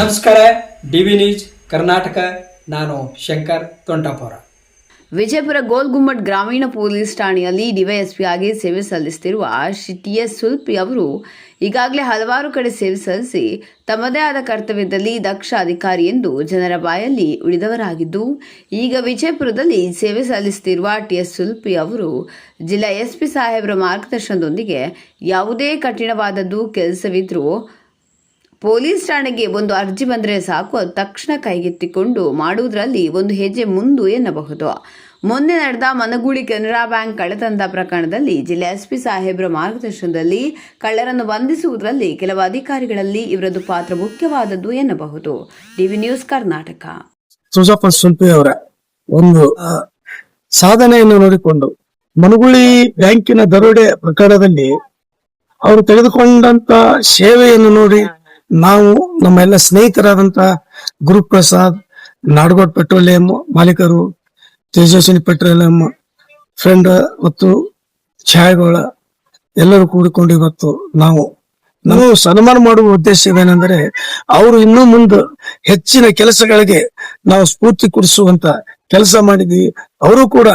ನಮಸ್ಕಾರ, D V news, Karnataka. ನಾನು ಶಂಕರ್ ತೊಂಟಾಪುರ ವಿಜಯಪುರ ಗೋಲ್ಗುಮ್ಮಟ್ ಗ್ರಾಮೀಣ ಪೊಲೀಸ್ ಠಾಣೆಯಲ್ಲಿ ಡಿವೈಎಸ್ಪಿ ಆಗಿ ಸೇವೆ ಸಲ್ಲಿಸುತ್ತಿರುವ ಟಿ ಎಸ್ ಸುಲ್ಪಿ ಅವರು ಈಗಾಗಲೇ ಹಲವಾರು ಕಡೆ ಸೇವೆ ಸಲ್ಲಿಸಿ ತಮ್ಮದೇ ಆದ ಕರ್ತವ್ಯದಲ್ಲಿ ದಕ್ಷ ಅಧಿಕಾರಿ ಎಂದು ಜನರ ಬಾಯಲ್ಲಿ ಉಳಿದವರಾಗಿದ್ದು, ಈಗ ವಿಜಯಪುರದಲ್ಲಿ ಸೇವೆ ಸಲ್ಲಿಸುತ್ತಿರುವ ಟಿ ಎಸ್ ಸುಲ್ಪಿ ಅವರು ಜಿಲ್ಲಾ ಎಸ್ಪಿ ಸಾಹೇಬರ ಮಾರ್ಗದರ್ಶನದೊಂದಿಗೆ ಯಾವುದೇ ಕಠಿಣವಾದದ್ದು ಕೆಲಸವಿದ್ರೂ ಪೊಲೀಸ್ ಠಾಣೆಗೆ ಒಂದು ಅರ್ಜಿ ಬಂದರೆ ಸಾಕು ತಕ್ಷಣ ಕೈಗೆತ್ತಿಕೊಂಡು ಮಾಡುವುದರಲ್ಲಿ ಒಂದು ಹೆಜ್ಜೆ ಮುಂದು ಎನ್ನಬಹುದು. ಮೊನ್ನೆ ನಡೆದ ಮನಗೂಳಿ ಕೆನರಾ ಬ್ಯಾಂಕ್ ಕಳ್ಳತನದ ಪ್ರಕರಣದಲ್ಲಿ ಜಿಲ್ಲೆ ಎಸ್ಪಿ ಸಾಹೇಬ್ರ ಮಾರ್ಗದರ್ಶನದಲ್ಲಿ ಕಳ್ಳರನ್ನು ಬಂಧಿಸುವುದರಲ್ಲಿ ಕೆಲವು ಅಧಿಕಾರಿಗಳಲ್ಲಿ ಇವರದ್ದು ಪಾತ್ರ ಮುಖ್ಯವಾದದ್ದು ಎನ್ನಬಹುದು. TV news Karnataka. ಅವರ, ಒಂದು ಸಾಧನೆಯನ್ನು ನೋಡಿಕೊಂಡು ಮನಗುಳಿ ಬ್ಯಾಂಕಿನ ದರೋಡೆ ಪ್ರಕರಣದಲ್ಲಿ ಅವರು ತೆಗೆದುಕೊಂಡಂತ ಸೇವೆಯನ್ನು ನೋಡಿ ನಾವು ನಮ್ಮ ಎಲ್ಲ ಸ್ನೇಹಿತರಾದಂತ ಗುರುಪ್ರಸಾದ್, ನಾಡಗೋಡ್ ಪೆಟ್ರೋಲಿಯಂ ಮಾಲೀಕರು, ತೇಜಸ್ವಿನಿ ಪೆಟ್ರೋಲಿಯಂ ಫ್ರೆಂಡ್ ಮತ್ತು ಛಾಯಗಳ ಎಲ್ಲರೂ ಕೂಡಿಕೊಂಡು ಇವತ್ತು ನಾವು. ನಾವು ಸನ್ಮಾನ ಮಾಡುವ ಉದ್ದೇಶ ಏನೆಂದರೆ ಅವರು ಇನ್ನೂ ಮುಂದೆ ಹೆಚ್ಚಿನ ಕೆಲಸಗಳಿಗೆ ನಾವು ಸ್ಫೂರ್ತಿ ಕೊಡಿಸುವಂತ ಕೆಲಸ ಮಾಡಿದ್ವಿ ಅವರು ಕೂಡ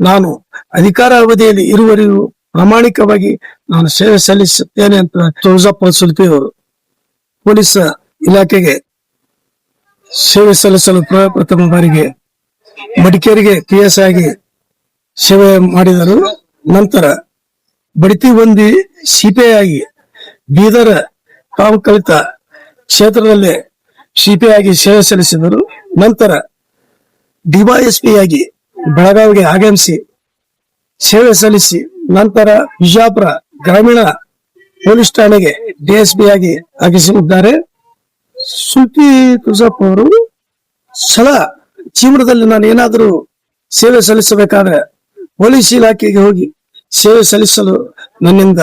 ನಾನು ಅಧಿಕಾರ ಅವಧಿಯಲ್ಲಿ ಇರುವರಿಗೂ ಪ್ರಾಮಾಣಿಕವಾಗಿ ನಾನು ಸೇವೆ ಸಲ್ಲಿಸುತ್ತೇನೆ ಅಂತ ತುಳಜಪ್ಪ ಸುಲ್ಪಿ ಅವರು ಪೊಲೀಸ್ ಇಲಾಖೆಗೆ ಸೇವೆ ಸಲ್ಲಿಸಲು ಪ್ರ- ಪ್ರಥಮ ಬಾರಿಗೆ ಮಡಿಕೇರಿಗೆ ಪಿ ಎಸ್ ಆಗಿ ಸೇವೆ ಮಾಡಿದರು. ನಂತರ ಬಡಿತಿ ಹೊಂದಿ ಸಿಪಿಐ ಆಗಿ ಬೀದರ್ ಕಾವು ಕಲಿತ ಕ್ಷೇತ್ರದಲ್ಲಿ ಸಿಪಿಐ ಆಗಿ ಸೇವೆ ಸಲ್ಲಿಸಿದರು. ನಂತರ ಡಿವೈಎಸ್ಪಿ ಆಗಿ ಬೆಳಗಾವಿಗೆ ಆಗಮಿಸಿ ಸೇವೆ ಸಲ್ಲಿಸಿ ನಂತರ ಬಿಜಾಪುರ ಗ್ರಾಮೀಣ ಪೊಲೀಸ್ ಠಾಣೆಗೆ ಡಿಎಸ್ಪಿ ಆಗಿ ಆಗಿಸಿದ್ದಾರೆ ಸುಲ್ಪಿ ತುಳಸಪ್ಪ ಅವರು ಸಲ ಜೀವನದಲ್ಲಿ ನಾನು ಏನಾದರೂ ಸೇವೆ ಸಲ್ಲಿಸಬೇಕಾದ್ರೆ ಪೊಲೀಸ್ ಇಲಾಖೆಗೆ ಹೋಗಿ ಸೇವೆ ಸಲ್ಲಿಸಲು ನನ್ನಿಂದ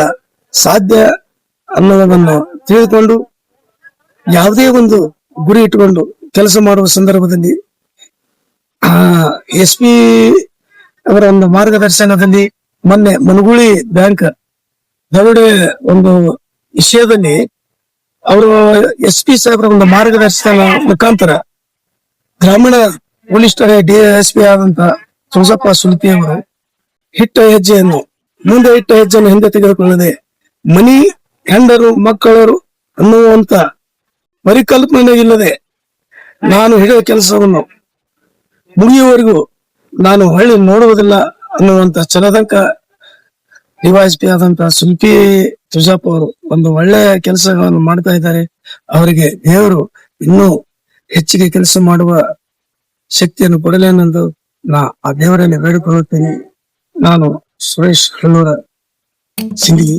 ಸಾಧ್ಯ ಅನ್ನೋದನ್ನು ತಿಳಿದುಕೊಂಡು, ಯಾವುದೇ ಒಂದು ಗುರಿ ಇಟ್ಟುಕೊಂಡು ಕೆಲಸ ಮಾಡುವ ಸಂದರ್ಭದಲ್ಲಿ ಎಸ್ ಪಿ ಅವರ ಒಂದು ಮಾರ್ಗದರ್ಶನದಲ್ಲಿ ಮೊನ್ನೆ ಮನಗುಳಿ ಬ್ಯಾಂಕ್ ದರೋಡೆ ಒಂದು ವಿಷಯದಲ್ಲಿ ಅವರು ಎಸ್ ಪಿ ಸಾಹೇಬರ ಒಂದು ಮಾರ್ಗದರ್ಶನ ಮುಖಾಂತರ ಗ್ರಾಮೀಣ ಪೊಲೀಸ್ ಠಾಣೆ ಪಿ ಆದಂತ ಸುಂಸಪ್ಪ ಸುಲ್ತಿ ಅವರು ಹಿಟ್ಟ ಹೆಜ್ಜೆಯನ್ನು, ಮುಂದೆ ಇಟ್ಟ ಹೆಜ್ಜೆಯನ್ನು ಹಿಂದೆ ತೆಗೆದುಕೊಳ್ಳದೆ ಮನಿ, ಹೆಂಡರು, ಮಕ್ಕಳರು ಅನ್ನುವಂತ ಪರಿಕಲ್ಪನೆ ಇಲ್ಲದೆ ನಾನು ಹಿಡಿದ ಕೆಲಸವನ್ನು ಮುಗಿಯುವವರೆಗೂ ನಾನು ಹೊಳ್ಳಿ ನೋಡುವುದಿಲ್ಲ ಅನ್ನುವಂತ ಛಲದಂಕ ಡಿವೈಎಸ್ಪಿ ಆದಂತ ಸುಲ್ಪಿ ತುಜಾಪ್ ಅವರು ಒಂದು ಒಳ್ಳೆಯ ಕೆಲಸಗಳನ್ನು ಮಾಡ್ತಾ ಇದ್ದಾರೆ. ಅವರಿಗೆ ದೇವರು ಇನ್ನೂ ಹೆಚ್ಚಿಗೆ ಕೆಲಸ ಮಾಡುವ ಶಕ್ತಿಯನ್ನು ಕೊಡಲೇನೆಂದು ನಾ ಆ ದೇವರಲ್ಲಿ ಬೇಡಿಕೊಳ್ಳುತ್ತೇನೆ. ನಾನು ಸುರೇಶ್ ಹಳ್ಳೂರ ಸಿಂದಗಿ